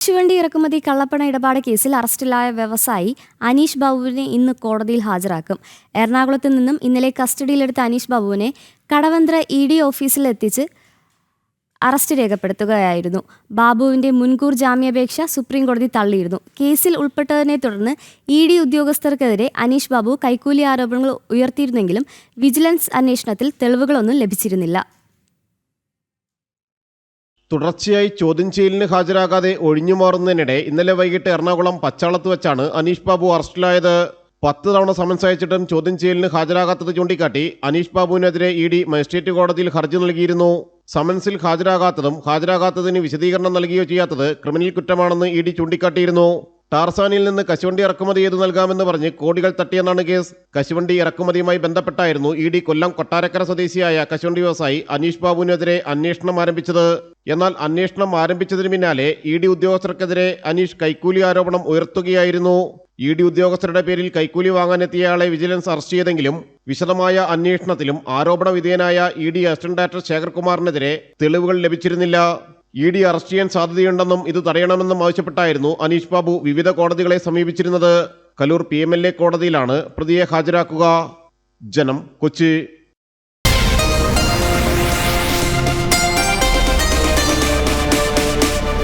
കശുവണ്ടി ഇറക്കുമതി കള്ളപ്പണ ഇടപാട് കേസിൽ അറസ്റ്റിലായ വ്യവസായി അനീഷ് ബാബുവിനെ ഇന്ന് കോടതിയിൽ ഹാജരാക്കും. എറണാകുളത്ത് നിന്നും ഇന്നലെ കസ്റ്റഡിയിലെടുത്ത അനീഷ് ബാബുവിനെ കടവന്ത്ര ഇ ഡി ഓഫീസിൽ എത്തിച്ച് അറസ്റ്റ് രേഖപ്പെടുത്തുകയായിരുന്നു. ബാബുവിന്റെ മുൻകൂർ ജാമ്യാപേക്ഷ സുപ്രീം കോടതി തള്ളിയിരുന്നു. കേസിൽ ഉൾപ്പെട്ടതിനെ തുടർന്ന് ഇ ഡി ഉദ്യോഗസ്ഥർക്കെതിരെ അനീഷ് ബാബു കൈക്കൂലി ആരോപണങ്ങൾ ഉയർത്തിയിരുന്നെങ്കിലും വിജിലൻസ് അന്വേഷണത്തിൽ തെളിവുകളൊന്നും ലഭിച്ചിരുന്നില്ല. തുടർച്ചയായി ചോദ്യം ചെയ്യലിന് ഹാജരാകാതെ ഒഴിഞ്ഞുമാറുന്നതിനിടെ ഇന്നലെ വൈകിട്ട് എറണാകുളം പച്ചാളത്ത് വെച്ചാണ് അനീഷ് ബാബു അറസ്റ്റിലായത്. പത്ത് തവണ സമൻസ് അയച്ചിട്ടും ചോദ്യം ചെയ്യലിന് ഹാജരാകാത്തത് ചൂണ്ടിക്കാട്ടി അനീഷ് ബാബുവിനെതിരെ ഇ ഡി മജിസ്ട്രേറ്റ് കോടതിയിൽ ഹർജി നൽകിയിരുന്നു. സമൻസിൽ ഹാജരാകാത്തതും ഹാജരാകാത്തതിന് വിശദീകരണം നൽകുകയോ ചെയ്യാത്തത് ക്രിമിനൽ കുറ്റമാണെന്ന് ഇ ഡി ചൂണ്ടിക്കാട്ടിയിരുന്നു. ടാർസാനിൽ നിന്ന് കശുവണ്ടി ഇറക്കുമതി ചെയ്തു നൽകാമെന്ന് പറഞ്ഞ് കോടികൾ തട്ടിയെന്നാണ് കേസ്. കശുവണ്ടി ഇറക്കുമതിയുമായി ബന്ധപ്പെട്ടായിരുന്നു ഇ ഡി കൊല്ലം കൊട്ടാരക്കര സ്വദേശിയായ കശുവണ്ടി വ്യവസായി അനീഷ് ബാബുവിനെതിരെ അന്വേഷണം ആരംഭിച്ചത്. എന്നാൽ അന്വേഷണം ആരംഭിച്ചതിന് പിന്നാലെ ഇ ഡി ഉദ്യോഗസ്ഥർക്കെതിരെ അനീഷ് കൈക്കൂലി ആരോപണം ഉയർത്തുകയായിരുന്നു. ഇ ഡി ഉദ്യോഗസ്ഥരുടെ പേരിൽ കൈക്കൂലി വാങ്ങാനെത്തിയയാളെ വിജിലൻസ് അറസ്റ്റ് ചെയ്തെങ്കിലും വിശദമായ അന്വേഷണത്തിലും ആരോപണ വിധേയനായ ഇ ഡി അസിസ്റ്റന്റ് ഡയറക്ടർ ശേഖർകുമാറിനെതിരെ തെളിവുകൾ ലഭിച്ചിരുന്നില്ല. ഇ ഡി അറസ്റ്റ് ചെയ്യാൻ സാധ്യതയുണ്ടെന്നും ഇത് തടയണമെന്നും ആവശ്യപ്പെട്ടായിരുന്നു. അനീഷ് ബാബു വിവിധ കോടതികളെ സമീപിച്ചിരുന്നത് കലൂർ പി കോടതിയിലാണ്. പ്രതിയെ ഹാജരാക്കുക. ജനം കൊച്ചി